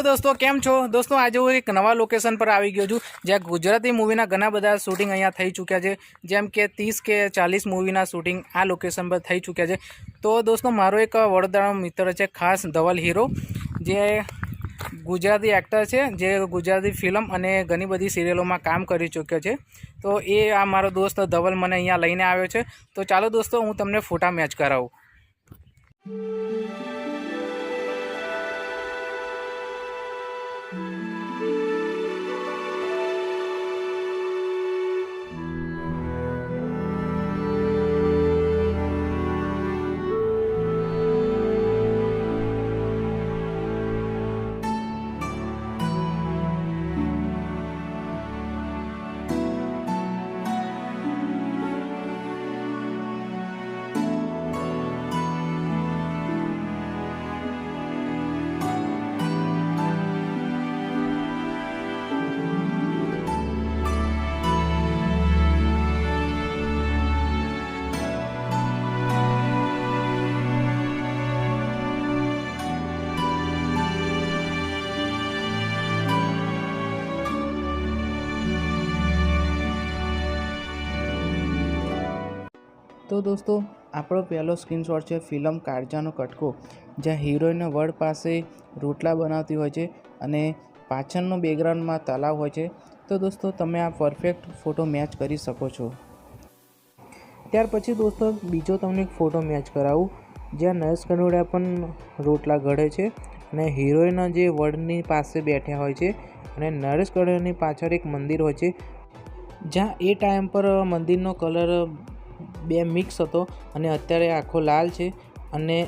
Hello દોસ્તો, કેમ છો? દોસ્તો, આજે હું એક નવા લોકેશન પર આવી ગયો છું, જ્યાં ગુજરાતી મૂવીના ઘણા બધા શૂટિંગ અહીંયા થઈ ચૂક્યા છે. જેમ કે ત્રીસ કે ચાલીસ મૂવીના શૂટિંગ આ લોકેશન પર થઈ ચૂક્યા છે. તો દોસ્તો, મારો એક વડોદરાનો મિત્ર છે, ખાસ ધવલ હીરો, જે ગુજરાતી એક્ટર છે, જે ગુજરાતી ફિલ્મ અને ઘણી બધી સિરિયલોમાં કામ કરી ચૂક્યો છે. તો એ આ મારો દોસ્ત ધવલ મને અહીંયા લઈને આવ્યો છે. તો ચાલો દોસ્તો, હું તમને ફોટા મેચ કરાવું. તો દોસ્તો, આપણો પહેલો સ્ક્રીનશોટ છે ફિલ્મ કાળજાનો કટકો, જ્યાં હિરોઈન વડ પાસે રોટલા બનાવતી હોય છે અને પાછળનો બેકગ્રાઉન્ડમાં તલાવ હોય છે. તો દોસ્તો, તમે આ પરફેક્ટ ફોટો મેચ કરી શકો છો. ત્યાર પછી દોસ્તો, બીજો તમને એક ફોટો મેચ કરાવું, જ્યાં નરેશ કનોડિયા પણ રોટલા ઘડે છે અને હિરોઈન જે વડની પાસે બેઠ્યા હોય છે અને નરેશ કનોડિયાની પાછળ એક મંદિર હોય છે, જ્યાં એ ટાઈમ પર મંદિરનો કલર બે મિક્સ હતો અને અત્યારે આખો લાલ છે અને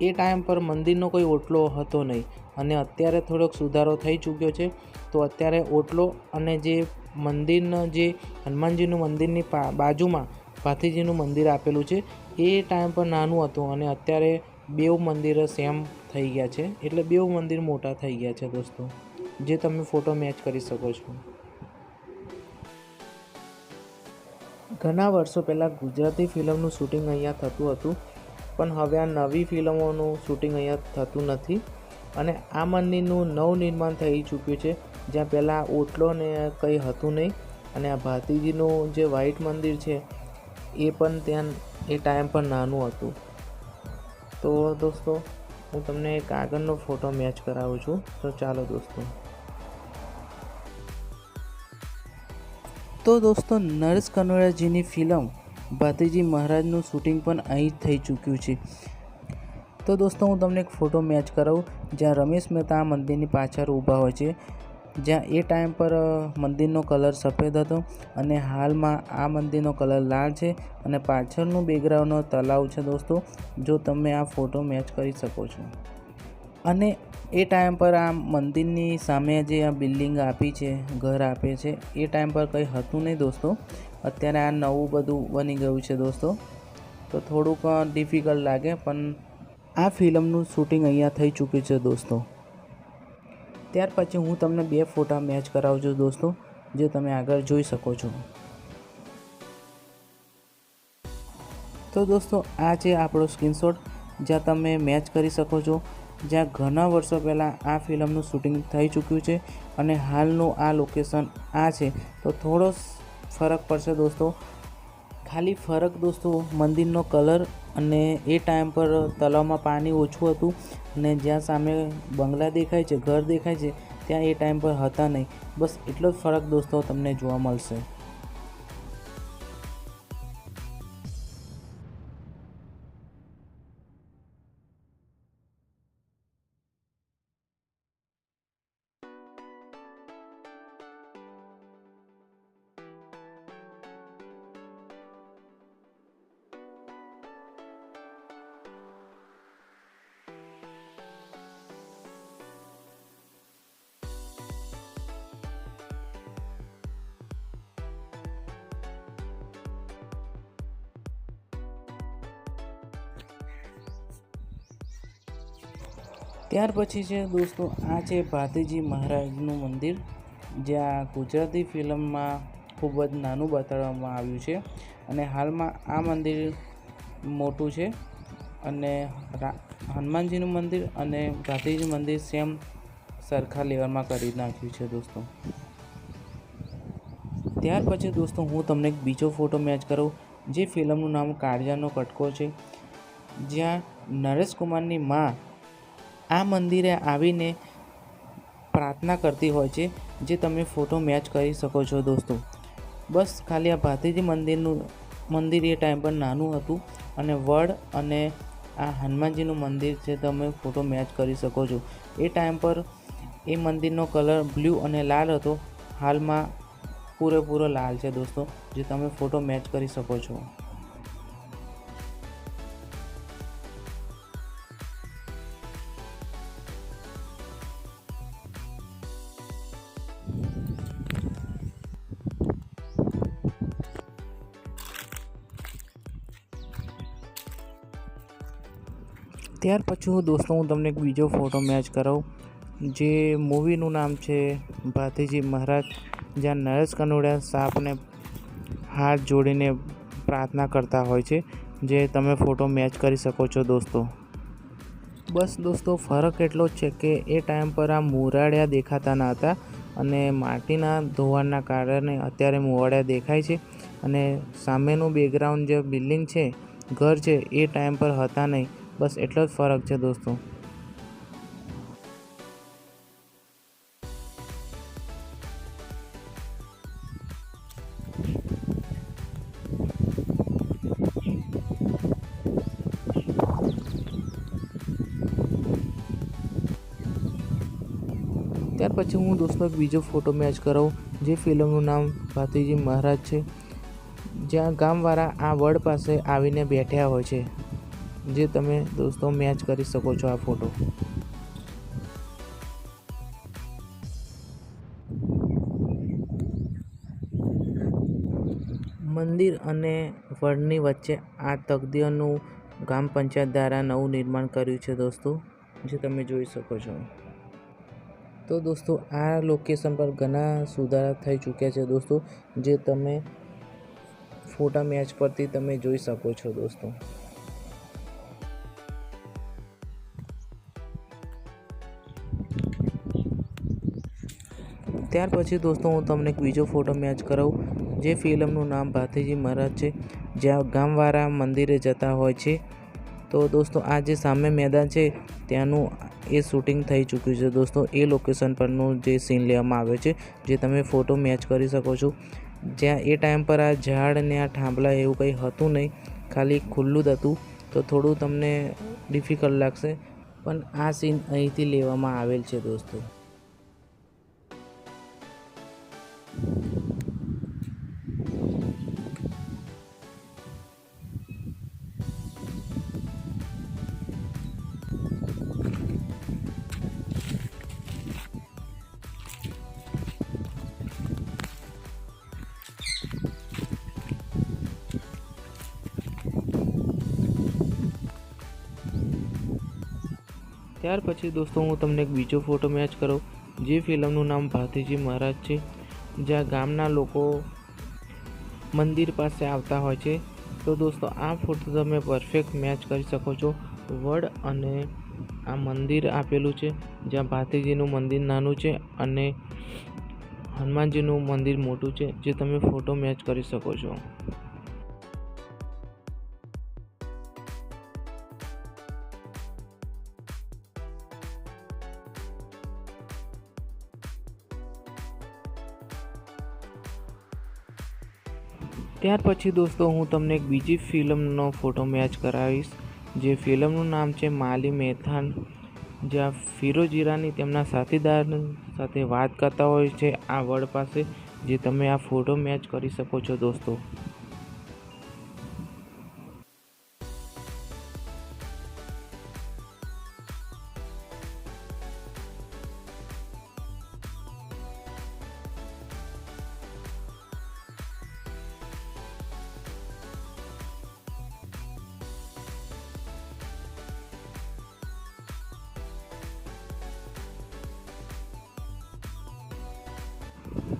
એ ટાઈમ પર મંદિરનો કોઈ ઓટલો હતો નહીં. અને અત્યારે થોડોક સુધારો થઈ ચૂક્યો છે. તો અત્યારે ઓટલો અને જે મંદિરનો જે હનુમાનજીનું મંદિરની બાજુમાં ભાથીજીનું મંદિર આપેલું છે, એ ટાઈમ પર નાનું હતું અને અત્યારે બેવ મંદિર સેમ થઈ ગયા છે. એટલે બેવ મંદિર મોટા થઈ ગયા છે દોસ્તો. જે તમે ફોટો મેચ કરી શકો છો. ઘણા વર્ષો પહેલાં ગુજરાતી ફિલ્મનું શૂટિંગ અહીંયા થતું હતું, પણ હવે આ નવી ફિલ્મોનું શૂટિંગ અહીંયા થતું નથી અને આ મંદિરનું નવનિર્માણ થઈ ચૂક્યું છે, જ્યાં પહેલાં ઓટલો ને કંઈ હતું નહીં અને આ ભાતીજીનું જે વ્હાઇટ મંદિર છે, એ પણ ત્યાં, એ ટાઈમ પર નાનું હતું. તો દોસ્તો, હું તમને એક આગળનો ફોટો મેચ કરાવું છું. તો ચાલો દોસ્તો. તો દોસ્તો નરેશ કનોડિયાજીની ફિલ્મ ભાતીજી મહારાજનું શૂટિંગ પણ અહીં જ થઈ ચૂક્યું છે. તો દોસ્તો, હું તમને એક ફોટો મેચ કરાવું, જ્યાં રમેશ મહેતા આ મંદિરની પાછળ ઊભા હોય છે. જ્યાં એ ટાઈમ પર મંદિરનો કલર સફેદ હતો અને હાલમાં આ મંદિરનો કલર લાલ છે અને પાછળનું બેકગ્રાઉન્ડનો તલાવ છે દોસ્તો. જો તમે આ ફોટો મેચ કરી શકો છો. અને એ ટાઈમ પર આ મંદિરની સામે જે આ બિલ્ડિંગ આપી છે, ઘર આપે છે, એ ટાઈમ પર કંઈ હતું નહીં દોસ્તો. અત્યારે આ નવું બધું બની ગયું છે દોસ્તો. તો થોડુંક ડિફિકલ્ટ લાગે, પણ આ ફિલ્મનું શૂટિંગ અહીંયા થઈ ચૂક્યું છે દોસ્તો. ત્યાર પછી હું તમને બે ફોટા મેચ કરાવું છું દોસ્તો, જે તમે આગળ જોઈ શકો છો. તો દોસ્તો, આ છે આપણો સ્ક્રીનશોટ જ્યાં તમે મેચ કરી શકો છો. જ્યાં ઘણા વર્ષો પહેલાં આ ફિલ્મનું શૂટિંગ થઈ ચૂક્યું છે અને હાલનું આ લોકેશન આ છે. તો થોડો ફરક પડશે દોસ્તો. ખાલી ફરક દોસ્તો, મંદિરનો કલર અને એ ટાઈમ પર તળાવમાં પાણી ઓછું હતું અને જ્યાં સામે બંગલા દેખાય છે, ઘર દેખાય છે, ત્યાં એ ટાઈમ પર હતા નહીં. બસ એટલો જ ફરક દોસ્તો તમને જોવા મળશે. ત્યાર પછી છે દોસ્તો, આ છે ભાતીજી મહારાજનું મંદિર, જ્યાં ગુજરાતી ફિલ્મમાં ખૂબ જ નાનું બતાડવામાં આવ્યું છે. અને હાલમાં આ મંદિર મોટું છે અને હનુમાનજીનું મંદિર અને ભાતીજી મંદિર સેમ સરખા લેવલમાં કરી નાખ્યું છે દોસ્તો. ત્યાર પછી દોસ્તો, હું તમને એક બીજો ફોટો મેચ કરું, જે ફિલ્મનું નામ કાળજાનો કટકો છે, જ્યાં નરેશ કુમારની માં આ મંદિરે આવીને પ્રાર્થના કરતી હોય છે, જે તમે ફોટો મેચ કરી શકો છો દોસ્તો. બસ ખાલી આ ભાતીજી મંદિરનું, મંદિર એ ટાઈમ પર નાનું હતું અને વડ અને આ હનુમાનજીનું મંદિર છે, તમે ફોટો મેચ કરી શકો છો. એ ટાઈમ પર એ મંદિરનો કલર બ્લુ અને લાલ હતો. હાલમાં પૂરેપૂરો લાલ છે દોસ્તો, જે તમે ફોટો મેચ કરી શકો છો. ત્યાર પછી હું દોસ્તો, હું તમને એક બીજો ફોટો મેચ કરાવું. જે મૂવીનું નામ છે ભાતીજી મહારાજ, જ્યાં નરેશ કનોડિયા સાપને હાથ જોડીને પ્રાર્થના કરતા હોય છે. જે તમે ફોટો મેચ કરી શકો છો દોસ્તો. બસ દોસ્તો, ફરક એટલો જ છે કે એ ટાઈમ પર આ મુરાડિયા દેખાતા ન હતા અને માટીના ધોવાણના કારણે અત્યારે મુવાડિયા દેખાય છે અને સામેનું બેકગ્રાઉન્ડ જે બિલ્ડિંગ છે, ઘર છે, એ ટાઈમ પર હતા નહીં. બસ એટલો જ ફરક છે દોસ્તો. ત્યાર પછી હું દોસ્તો એક બીજો ફોટો મેચ કરાવું, જે ફિલ્મનું નામ ભાતીજી મહારાજ છે. જ્યાં ગામવાળા આ વડ પાસે આવીને બેઠ્યા હોય છે. જે તમે દોસ્તો મેચ કરી શકો છો આ ફોટો મંદિર અને વડની વચ્ચે આ તકદીઓનું ગ્રામ પંચાયત દ્વારા નવું નિર્માણ કર્યું છે દોસ્તો, જે તમે જોઈ શકો છો. તો દોસ્તો, આ લોકેશન પર ઘણા સુધારા થઈ ચૂક્યા છે દોસ્તો, જે તમે ફોટા મેચ પરથી તમે જોઈ શકો છો દોસ્તો. ત્યાર પછી દોસ્તો, હું તમને એક બીજો ફોટો મેચ કરાવું, જે ફિલ્મનું નામ ભાતીજી મહારાજ છે, જ્યાં ગામવાળા મંદિરે જતા હોય છે. તો દોસ્તો, આ જે સામે મેદાન છે, ત્યાંનું એ શૂટિંગ થઈ ચૂક્યું છે. દોસ્તો, એ લોકેશન પરનું જે સીન લેવામાં આવ્યો છે, જે તમે ફોટો મેચ કરી શકો છો. જ્યાં એ ટાઈમ પર આ ઝાડ ને આ થાંભલા એવું કંઈ હતું નહીં, ખાલી ખુલ્લું જ હતું. તો થોડું તમને ડિફિકલ્ટ લાગશે, પણ આ સીન અહીંથી લેવામાં આવેલ છે દોસ્તો. ત્યાર પછી દોસ્તો હું તમને એક બીજો ફોટો મેચ કરું જે ફિલ્મનું નામ ભાતીજી મહારાજ છે. જ્યાં ગામના લોકો મંદિર પાસે આવતા હોય છે. તો દોસ્તો, આ ફોટો તમે પરફેક્ટ મેચ કરી શકો છો. વડ અને આ મંદિર આપેલું છે, જ્યાં ભાતીજીનું મંદિર નાનું છે અને હનુમાનજીનું મંદિર મોટું છે, જે તમે ફોટો મેચ કરી શકો છો. ત્યાર પછી દોસ્તો હું તમને એક બીજી ફિલ્મનો ફોટો મેચ કરાવીશ. જે ફિલ્મનું નામ છે માલી મેથાન. જ્યાં ફિરોજ ઈરાની તેમના સાથીદાર સાથે વાત કરતા હોય છે આ વડ પાસે, જે તમે આ ફોટો મેચ કરી શકો છો દોસ્તો.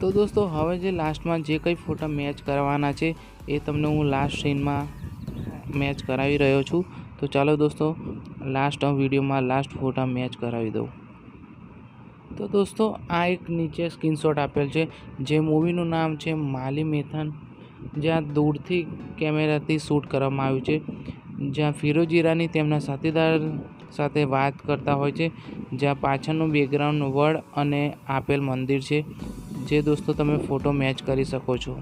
તો દોસ્તો, હવે જે લાસ્ટમાં જે કંઈ ફોટા મેચ કરવાના છે, એ તમને હું લાસ્ટ સીનમાં મેચ કરાવી રહ્યો છું. તો ચાલો દોસ્તો લાસ્ટ વિડીયોમાં લાસ્ટ ફોટા મેચ કરાવી દઉં. તો દોસ્તો, આ એક નીચે સ્ક્રીનશોટ આપેલ છે, જે મૂવીનું નામ છે માલી મેથાન, જ્યાં દૂરથી કેમેરાથી શૂટ કરવામાં આવ્યું છે. જ્યાં ફિરોજ ઈરાની તેમના સાથીદાર સાથે વાત કરતા હોય છે, જ્યાં પાછળનું બેકગ્રાઉન્ડ વડ અને આપેલ મંદિર છે. જે દોસ્તો તમે ફોટો મેચ કરી શકો છો.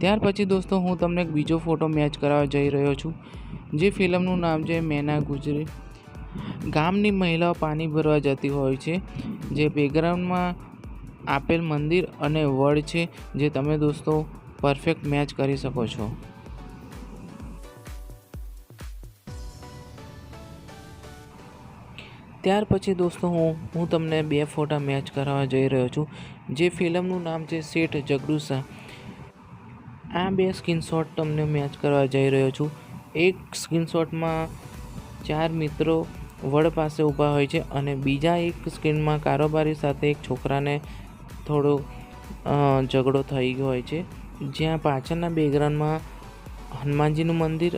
ત્યાર પછી દોસ્તો હું તમને એક બીજો ફોટો મેચ કરાવવા જઈ રહ્યો છું, જે ફિલ્મનું નામ છે મેના ગુજરી. ગામની મહિલાઓ પાણી ભરવા જતી હોય છે, જે બેકગ્રાઉન્ડમાં આપેલ મંદિર અને વડ છે, જે તમે દોસ્તો પરફેક્ટ મેચ કરી શકો છો. ત્યાર પછી દોસ્તો, હું હું તમને બે ફોટા મેચ કરાવવા જઈ રહ્યો છું. જે ફિલ્મનું નામ છે શેઠ જગડુસા. આ બે સ્ક્રીનશોટ તમને મેચ કરવા જઈ રહ્યો છું. એક સ્ક્રીનશોટમાં ચાર મિત્રો વડ પાસે ઊભા હોય છે અને બીજા એક સ્ક્રીનમાં કારોબારી સાથે એક છોકરાને થોડો ઝઘડો થઈ ગયો હોય છે. જ્યાં પાછળના બેકગ્રાઉન્ડમાં હનુમાનજીનું મંદિર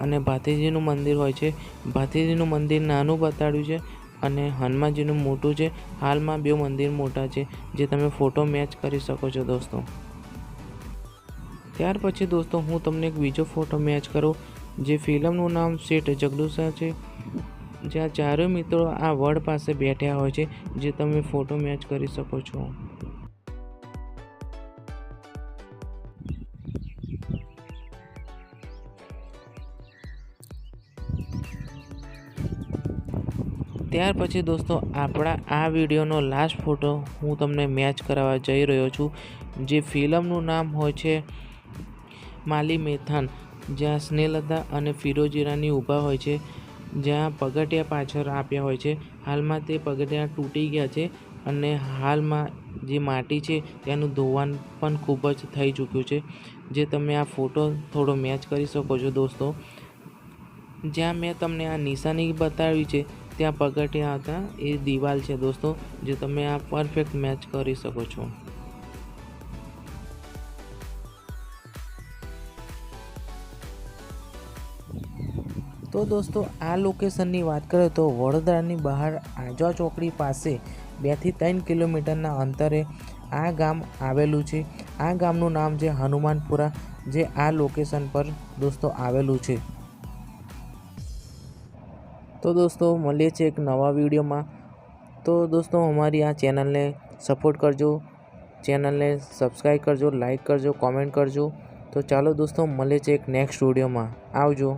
અને ભાતીજીનું મંદિર હોય છે. ભાતીજીનું મંદિર નાનું બતાડ્યું છે. અને હનુમાનજીનું મોટું છે. હાલમાં બે મંદિર મોટા છે, જે તમે ફોટો મેચ કરી શકો છો દોસ્તો. ત્યાર પછી દોસ્તો, હું તમને એક બીજો ફોટો મેચ કરું, જે ફિલ્મનું નામ શેઠ જગડુસા છે. જ્યાં ચારેય મિત્રો આ વડ પાસે બેઠ્યા હોય છે, જે તમે ફોટો મેચ કરી શકો છો. ત્યાર પછી દોસ્તો, આપણા આ વિડીયોનો લાસ્ટ ફોટો હું તમને મેચ કરાવવા જઈ રહ્યો છું, જે ફિલ્મનું નામ હોય છે માલી મેથાન, જ્યાં સ્નેહલતા અને ફિરોજ ઈરાની ઊભા હોય છે, જ્યાં પગથિયા પાછળ આપ્યા હોય છે. હાલમાં તે પગથિયા તૂટી ગયા છે અને હાલમાં જે માટી છે તેનું ધોવાણ પણ ખૂબ જ થઈ ચૂક્યું છે. જે તમે આ ફોટો થોડો મેચ કરી શકો છો દોસ્તો. જ્યાં મેં તમને આ નિશાની બતાવી છે ત્યાં પગથિયા હતા, એ દિવાલ છે દોસ્તો, જે તમે આ પરફેક્ટ મેચ કરી શકો છો. તો દોસ્તો, આ લોકેશનની વાત કરીએ તો વડોદરાની બહાર આજવા ચોકડી પાસે બેથી ત્રણ કિલોમીટરના અંતરે આ ગામ આવેલું છે. આ ગામનું નામ છે હનુમાનપુરા, જે આ લોકેશન પર દોસ્તો આવેલું છે. તો દોસ્તો, મળીએ છીએ એક નવા વિડીયોમાં. તો દોસ્તો, અમારી આ ચેનલને સપોર્ટ કરજો. ચેનલને સબસ્ક્રાઈબ કરજો લાઈક કરજો, કોમેન્ટ કરજો. તો ચાલો દોસ્તો, મળીએ છીએ એક નેક્સ્ટ વિડીયોમાં. આવજો.